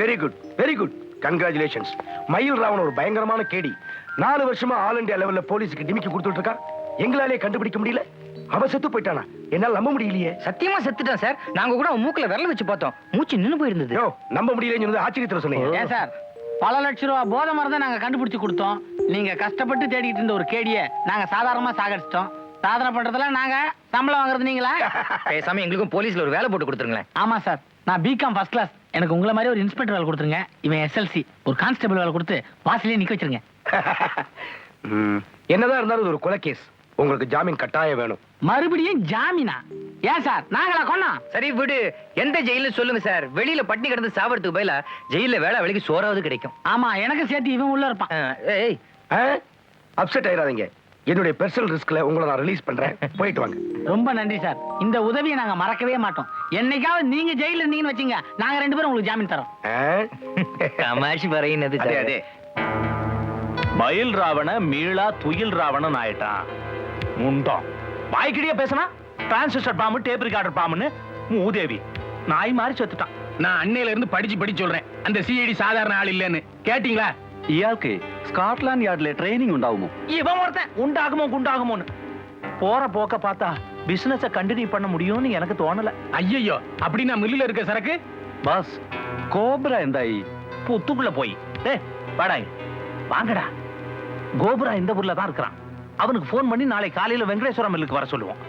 Very good very good congratulations Mayil Ravan ஒரு பயங்கரமான கேடி. நாலு வருஷமா ஆல் இந்தியா லெவல்ல போலீஸுக்கு டிமிக்கி கொடுத்துட்டு இருக்கா எங்களாலே கண்டுபிடிக்க முடியல. அவ செத்து போயிட்டானா? என்னால நம்ப முடியலையே. சத்தியமா செத்துட்டேன் சார். நாங்க கூட அவன் மூக்குல விரல வச்சு பார்த்தோம். மூச்சு நின்னு போயிருந்தது. யோ நம்ப முடியலன்னு சொன்னது ஆச்சரியத்துல சொன்னீங்க. ஏன் சார்? பல லட்ச ரூபா போதை மருந்தை நாங்க கண்டுபிடிச்சு கொடுத்தோம். நீங்க கஷ்டப்பட்டு தேடிட்டு இருந்த ஒரு கேடிய நாங்க சாதாரணமா சாகடிச்சிட்டோம். சாதனை பண்றதுல நாங்க சம்பளம் வாங்குறது நீங்களா? பேசாம எங்களுக்கும் போலீஸ்ல ஒரு வேலை போட்டு கொடுத்துருங்களேன். ஆமா சார். நான் பிகாம் ஃபர்ஸ்ட் கிளாஸ் எனக்கு உங்களை மாதிரி ஒரு இன்ஸ்பெக்டர் வேலை கொடுத்துருங்க. இவன் எஸ்எல்சி ஒரு கான்ஸ்டபிள் வேலை கொடுத்து வாசலே நிக்க வச்சிருங்க. ம், என்னதான் இருந்தாலும் இது ஒரு கொலை கேஸ் உங்களுக்கு ஜாமீன் கட்டாயம் வேணும். மறுபடியும் ஜாமீனா? ஏன் சார்? நாங்களா கொன்னோம் சரி விடு. எந்த ஜெயில சொல்லுங்க சார். வெளியில பட்டினி கிடந்து சாவறதுக்கு பதிலா ஜெயில வேலை வேலைக்கு சோறாவது கிடைக்கும். ஆமா எனக்கு சேர்த்து இவன் உள்ள இருப்பான். ஏய் அப்செட் ஆயிடாதீங்க. என்னுடைய பெர்சனல் ரிஸ்க்ல உங்களை நான் ரிலீஸ் பண்றேன். போயிட்டு வாங்க. ரொம்ப நன்றி சார் இந்த உதவியை நாங்க மறக்கவே மாட்டோம். என்னைக்காவது நீங்க ஜெயில இருந்தீங்கன்னு வச்சீங்க நாங்க ரெண்டு பேரும் உங்களுக்கு ஜாமீன் தரோம்? தமாஷ் பறையினது அதே அதே. மயில் ராவண மீளா துயில் ராவணன் ஆயிட்டான். முண்டம். வாய்க்கிடியே பேசினா டிரான்சிஸ்டர் பாம்பு டேப் ரெக்கார்டர் பாம்புன்னு மூதேவி. நாய் மாதிரி செத்துட்டான். நான் அன்னையில இருந்து படிச்சு படிச்சு சொல்றேன். அந்த சிஐடி சாதாரண ஆள் இல்லைன்னு. கேட்டீங்களா? இயாக்கு ஸ்காட்லாந்து யார்ட்ல ட்ரைனிங் உண்டாகுமோ இவன் ஒருத்தன் உண்டாகுமோ குண்டாகுமோன்னு போற போக்க பார்த்தா பிசினஸ கண்டினியூ பண்ண முடியும்னு எனக்கு தோணல ஐயோ அப்படின்னா மில்லுல இருக்க சரக்கு பாஸ் கோப்ரா எந்தாயி புத்துக்குள்ள போய் டேய் வாடாய் வாங்கடா கோபுரா இந்த ஊர்ல தான் இருக்கிறான் அவனுக்கு ஃபோன் பண்ணி நாளை காலையில வெங்கடேஸ்வரம் மில்லுக்கு வர சொல்லுவோம்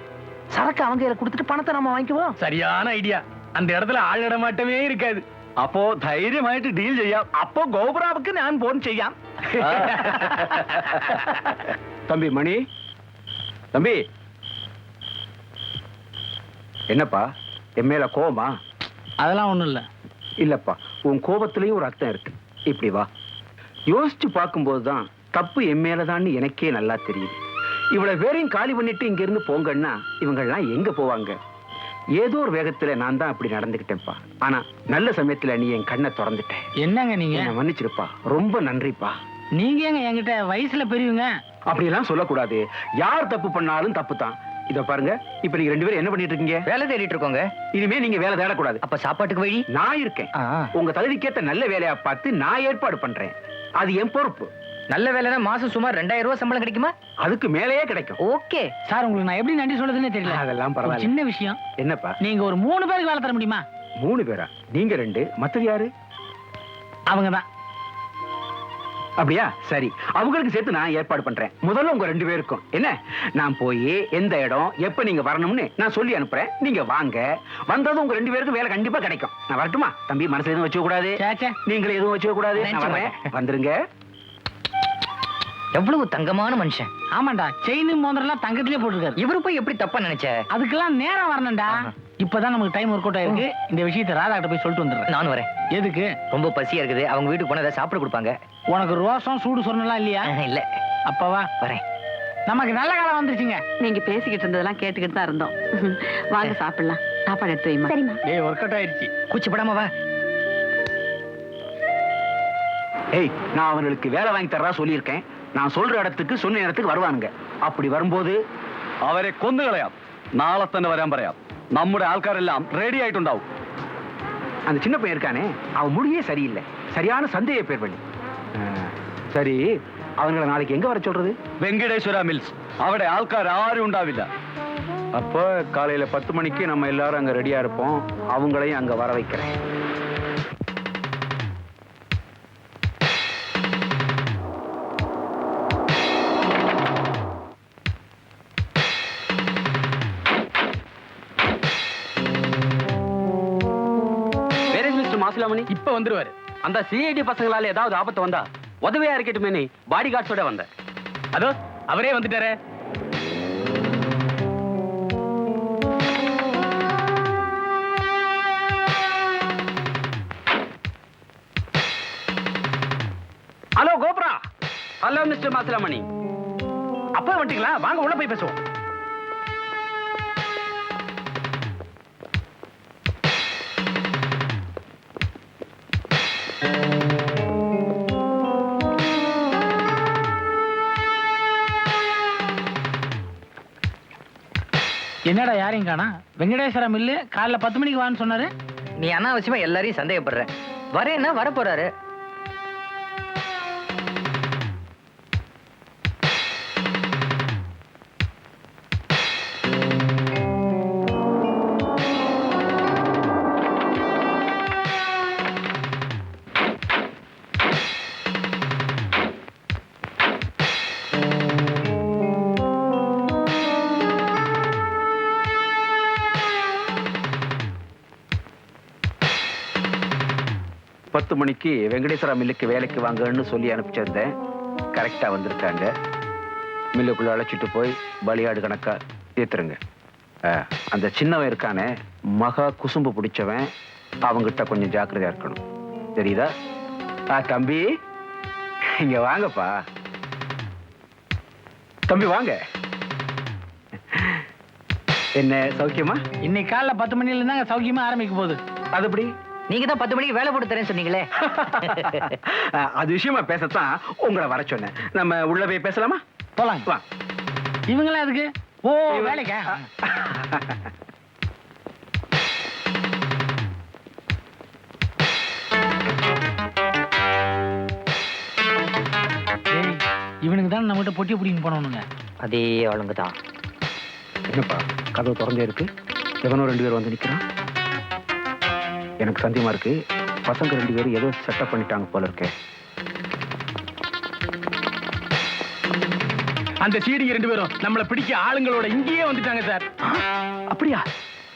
சரக்கு அவங்க கையில கொடுத்துட்டு பணத்தை நம்ம வாங்கிக்குவோம் சரியான ஐடியா அந்த இடத்துல ஆள் நடமாட்டமே இருக்காது അപ്പോ ധൈര്യമായിട്ട് ഡീൽ ചെയ്യാം അപ്പോ ഗോപുറാവുക്ക് ഞാൻ ഫോൺ ചെയ്യാം தம்பி மணி தம்பி என்னப்பா என் மேல கோவமா அதெல்லாம் ஒண்ணும் இல்ல இல்லப்பா உன் கோபத்திலையும் ஒரு அர்த்தம் இருக்கு இப்படி வா யோசிச்சு பார்க்கும்போது தான் தப்பு என் மேலதான்னு எனக்கே நல்லா தெரியுது இவ்வளவு பேரையும் காலி பண்ணிட்டு இங்க இருந்து போங்கன்னா இவங்கெல்லாம் எங்க போவாங்க ஏதோ ஒரு வேகத்துல நான் தான் அப்படி நடந்துக்கிட்டேன்ப்பா ஆனா நல்ல சமயத்துல நீ என் கண்ணை திறந்துட்ட. என்னங்க நீங்க? என்ன மன்னிச்சிருப்பா. ரொம்ப நன்றிப்பா. நீங்க ஏங்க என்கிட்ட வயசுல பெரியவங்க? அப்படியெல்லாம் சொல்லக்கூடாது. யார் தப்பு பண்ணாலும் தப்பு தான் இத பாருங்க இப்ப நீங்க ரெண்டு பேரும் என்ன பண்ணிட்டு இருக்கீங்க வேலை தேடிட்டு இருக்கோங்க. இனிமே நீங்க வேலை தேடக்கூடாது. அப்ப சாப்பாட்டுக்கு வழி? நான் இருக்கேன். உங்க தகுதிக்கேத்த நல்ல வேலையா பார்த்து நான் ஏற்பாடு பண்றேன். அது என் பொறுப்பு. நல்ல வேலைனா மாசம் சுமார் ரெண்டாயிரம் ரூபாய் சம்பளம் கிடைக்குமா? அதுக்கு மேலேயே கிடைக்கும். ஓகே. சார் உங்களுக்கு நான் எப்படி நன்றி சொல்றதுன்னே தெரியல. அதெல்லாம் பரவாயில்ல. சின்ன விஷயம். என்னப்பா? நீங்க ஒரு மூணு பேருக்கு வேலை தர முடியுமா? மூணு பேரா? நீங்க ரெண்டு மத்தது யாரு? அவங்க தான் அப்படியா? சரி. அவங்களுக்கு சேர்த்து நான் ஏற்பாடு பண்றேன். முதல்ல உங்க ரெண்டு பேருக்கும். என்ன? நான் போய் எந்த இடம் எப்ப நீங்க வரணும்னு நான் சொல்லி அனுப்புறேன். நீங்க வாங்க. வந்ததும் உங்க ரெண்டு பேருக்கும் வேலை கண்டிப்பா கிடைக்கும். நான் வரட்டுமா? தம்பி மனசுல எதுவும் வச்சுக்க கூடாது நீங்களும் எதுவும் வச்சுக்க கூடாது வந்துருங்க. எவ்வளவு தங்கமான மனுஷன். ஆமாண்டா செயின் மோதிரம்லாம் தங்கத்திலே போட்டிருக்காரு. இவரு போய் எப்படி தப்பா நினைச்ச? அதுக்கெல்லாம் நேரம் வரணும்டா. இப்பதான் நமக்கு டைம் ஒர்க் அவுட் ஆயிருக்கு இந்த விஷயத்தை ராதா கிட்ட போய் சொல்லிட்டு வந்துடுறேன் நானும் வரேன் எதுக்கு ரொம்ப பசியா இருக்குது அவங்க வீட்டுக்கு போனா ஏதாவது சாப்பிட கொடுப்பாங்க உனக்கு ரோசம் சூடு சொன்னலாம் இல்லையா ஆஹ், இல்ல அப்பவா வரேன் நமக்கு நல்ல காலம் வந்துருச்சுங்க நீங்க பேசிக்கிட்டு இருந்ததெல்லாம் கேட்டுக்கிட்டு தான் இருந்தோம் வாங்க சாப்பிடலாம் சாப்பாடு எடுத்து வைமா சரிம்மா டேய் ஒர்க் அவுட் ஆயிடுச்சு கூச்சப்படாம வா ஏய் நான் அவங்களுக்கு வேலை வாங்கி தர்றதா சொல்லியிருக்கேன் நான் சொல்ற இடத்துக்கு சொன்ன இடத்துக்கு வருவானுங்க அப்படி வரும்போது അവരെ കൊന്നുകളയാം നാളെ തന്നെ വരാൻ പറയാം നമ്മുടെ ആൾക്കാരെല്ലാം റെഡി ആയിട്ടുണ്ടാവും அந்த சின்ன பையன் இருக்கானே அவன் முடியே சரியில்லை சரியான சந்தேக பேர் பண்ணி சரி அவங்கள நாளைக்கு எங்க வர சொல்றது വെങ്കടേശ്വര മിൽസ് അവിടെ ആൾക്കാർ ആരും ഉണ്ടാവില്ല அப்போ காலையில பத்து மணிக்கு நம்ம எல்லாரும் அங்க ரெடியா இருப்போம் அவங்களையும் அங்க வர வைக்கிறேன் இப்ப வந்துருவாரு. அந்த சிஐடி பசங்களால ஏதாவது ஆபத்து வந்தா உதவியா இருக்கட்டுமே பாடி கார்ட்ஸோட வந்த. அதோ அவரே வந்துட்டாரு. ஹலோ கோபுரா. Hello mister Masilamani. அப்பா வந்துட்டீங்களா? வாங்க உள்ள போய் பேசுவோம். என்னடா யாரையும் காணா? வெங்கடேஸ்வரம் மில்லு காலைல பத்து மணிக்கு வான்னு சொன்னாரு. நீ அனாவசியமா எல்லாரையும் சந்தேகப்படுற. வரேன்னா வர மணிக்கு வெங்கடேஸ்வரா மில்லுக்கு வேலைக்கு வாங்கன்னு சொல்லி அனுப்பிச்சிருந்தேன் கரெக்டா வந்திருக்காங்க. மில்லுக்குள்ள அழைச்சிட்டு போய் பலியாடு கணக்கா தீர்த்துருங்க அந்த சின்னவன் இருக்கானே மகா குசும்பு பிடிச்சவன் அவங்கிட்ட கொஞ்சம் ஜாக்கிரதையா இருக்கணும். தெரியுதா? ஆ தம்பி இங்க வாங்கப்பா. தம்பி வாங்க. என்ன சௌக்கியமா? இன்னைக்கு காலைல பத்து மணில இருந்தாங்க சௌக்கியமா ஆரம்பிக்க போகுது. அது எப்படி? நீங்க தான் பத்து மணிக்கு வேலை போட்டு தரேன்னு சொன்னீங்களே? அது விஷயமா பேசத்தான் உங்களை வர சொன்னேன். நம்ம உள்ள போய் பேசலாமா? போலாங்க. வா. இவங்களாம் அதுக்கு ஓ வேலைக்கா? டேய், இவனுக்கு தான் நம்மகிட்ட பொட்டி பிடிங்க போனவனுங்க. அதே ஆளுங்க தான் என்னப்பா கதவு திறந்தே இருக்கு. எவனோ ரெண்டு பேர் வந்து நிக்கிறான். எனக்கு சந்தேகமா இருக்கு. பசங்க ரெண்டு பேரும் ஏதோ செட்டப் பண்ணிட்டாங்க போல இருக்கே. அந்த சீடிங்க ரெண்டு பேரும் நம்மள பிடிக்க ஆளுங்களோட இங்கேயே வந்துட்டாங்க சார். அப்படியா?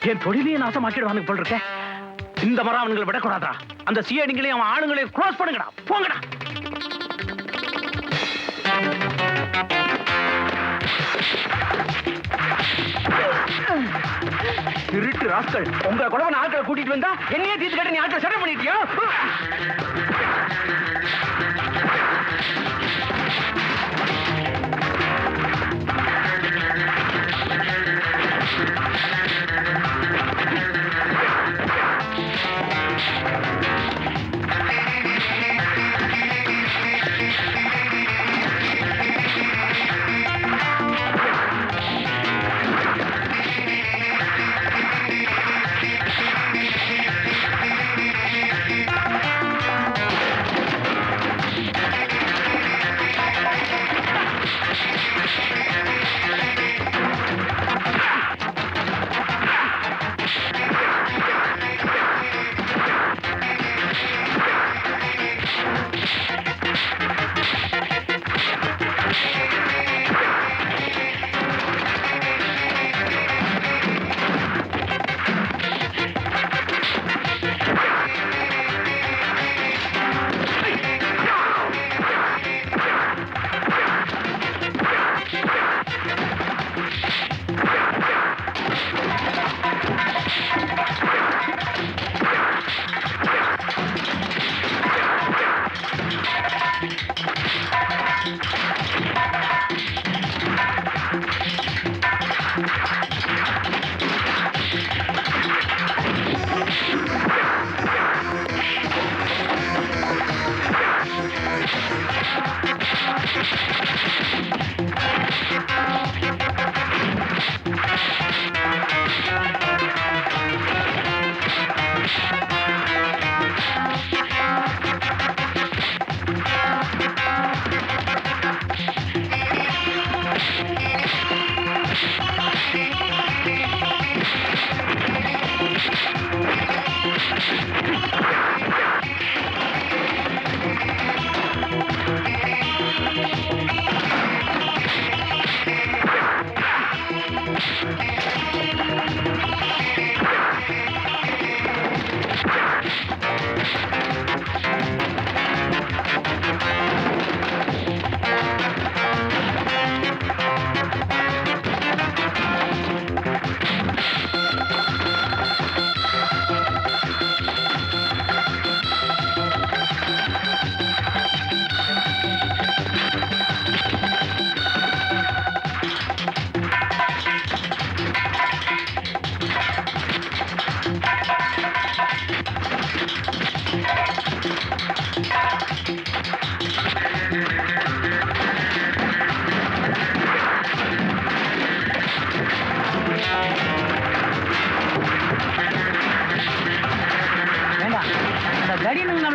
என் தொழிலையே நாசமாக்கிடுவானுங்க போல் இருக்க. இந்த மரம் அவனுங்களை விடக்கூடாதா அந்த சிஐடிங்களையும் அவன் ஆளுங்களையும் க்ளோஸ் பண்ணுங்கடா. போங்கடா. ஆட்கள். உங்களை கூட குழந்தை ஆட்களை கூட்டிட்டு வந்தா என்னையே தீர்த்து கட்ட நீ ஆட்களை செட்டப் பண்ணிட்டியா?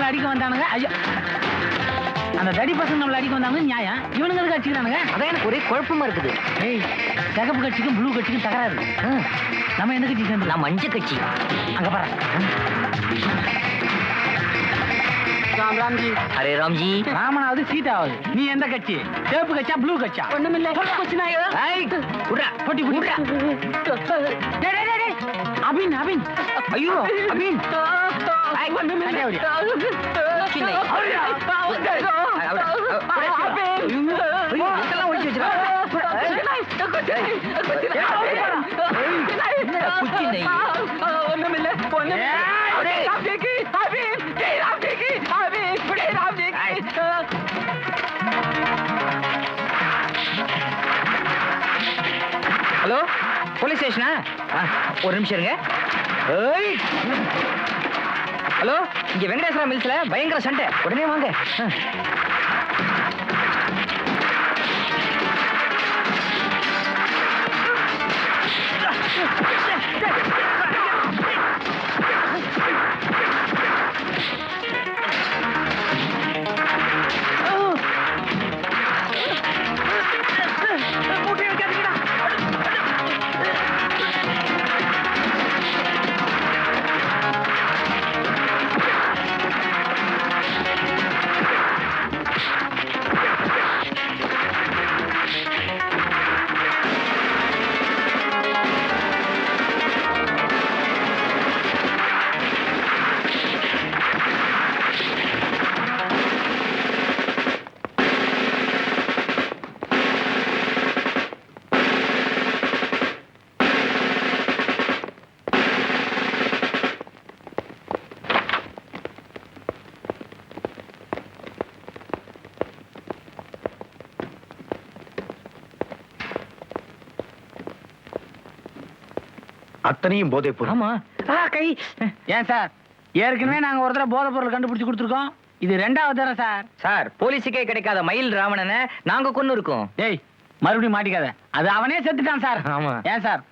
நம்மள அடிக்க வந்தானுங்க. ஐயோ. அந்த தடி பசங்க நம்மள அடிக்க வந்தாங்க நியாயம். இவனுங்க எதுக்கு அடிச்சுக்கிறானுங்க? அதான் எனக்கு ஒரே குழப்பமா இருக்குது. ஏய் சிகப்பு கட்சிக்கும் ப்ளூ கட்சிக்கும் தகராறு. ம். நம்ம எந்த கட்சி சேர்ந்து? நான் மஞ்ச கட்சி. அங்க பாரு. ராம் ராம்ஜி. அரே ராம்ஜி. ராமனாவது சீட்டாவது நீ எந்த கட்சி? சேப்பு கட்சா ப்ளூ கட்சா ஒண்ணுமில்ல. விட்றா. போட்டி விட்றா அபின் அபின். ஐயோ அமீன் ஹலோ போலீஸ் ஸ்டேஷனா ஆ, ஒரு நிமிஷம் இருங்க ஏய். ஹலோ இங்க வெங்கடேஸ்வரா மில்ஸ்ல பயங்கர சண்டை. உடனே வாங்க. அத்தனையும் போதை பொருள். ஆமா. கை. ஏன் சார்? ஏற்கனவே நாங்க ஒரு தடவை போதை பொருள் கண்டுபிடிச்சு கொடுத்துருக்கோம். இது ரெண்டாவது தடவை சார். சார் போலீஸுக்கே கிடைக்காத மயில் ராவணனை நாங்க கொண்டு இருக்கோம் டேய் மறுபடியும் மாட்டிக்காத. அது அவனே செத்துட்டான் சார். ஆமா. ஏன் சார்?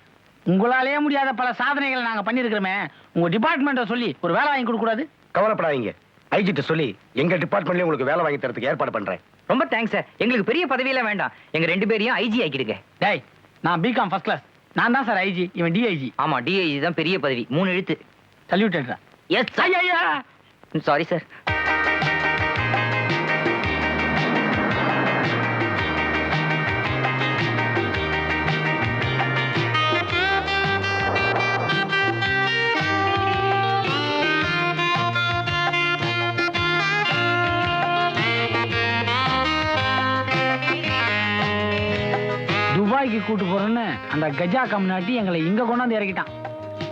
உங்களாலேயே முடியாத பல சாதனைகளை நாங்க பண்ணிருக்கிறோமே உங்க டிபார்ட்மெண்ட்டை சொல்லி ஒரு வேலை வாங்கி கொடுக்க கூடாது. கவலைப்படாதீங்க. ஐஜிட்ட சொல்லி எங்க டிபார்ட்மெண்ட்லயே உங்களுக்கு வேலை வாங்கி தரதுக்கு ஏற்பாடு பண்றேன். ரொம்ப தேங்க்ஸ் சார். எங்களுக்கு பெரிய பதவியெல்லாம் வேண்டாம். எங்க ரெண்டு பேரையும் ஐஜி ஆக்கிடுங்க. டேய் நான் பிகாம் ஃபர்ஸ்ட் கிளாஸ் நான் தான் சார் ஐஜி இவன் டிஐஜி ஆமா டிஐஜி தான் பெரிய பதவி. மூணு எழுத்து. சல்யூட்டட்ரா எஸ் ஐயா சாரி சார் கூட்டு போறோன்னு அந்த கஜா கம்நாட்டி எங்களை இங்க கொண்டாந்து இறக்கிட்டான்.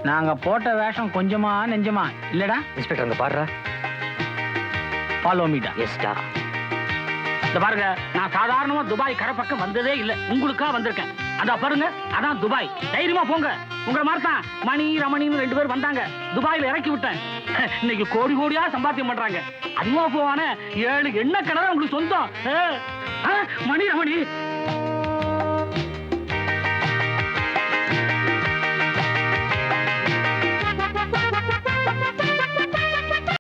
நாங்க போட்ட வேஷம் கொஞ்சமா நெஞ்சமா இல்லடா? இன்ஸ்பெக்டர் அங்க பாடுறா ஃபாலோ மீடா எஸ்டா இந்த பாருங்க நான் சாதாரணமா துபாய் கரை பக்கம் வந்ததே இல்ல. உங்களுக்கா வந்திருக்கேன். அதான் பாருங்க அதான் துபாய். தைரியமா போங்க. உங்களை மாதிரி தான் மணி ரமணின்னு ரெண்டு பேர் வந்தாங்க. துபாயில இறக்கி விட்டேன். இன்னைக்கு கோடி கோடியா சம்பாத்தியம் பண்றாங்க. அதுவா போவான. ஏழு எண்ணெய் கிணறு உங்களுக்கு சொந்தம். மணி ரமணி.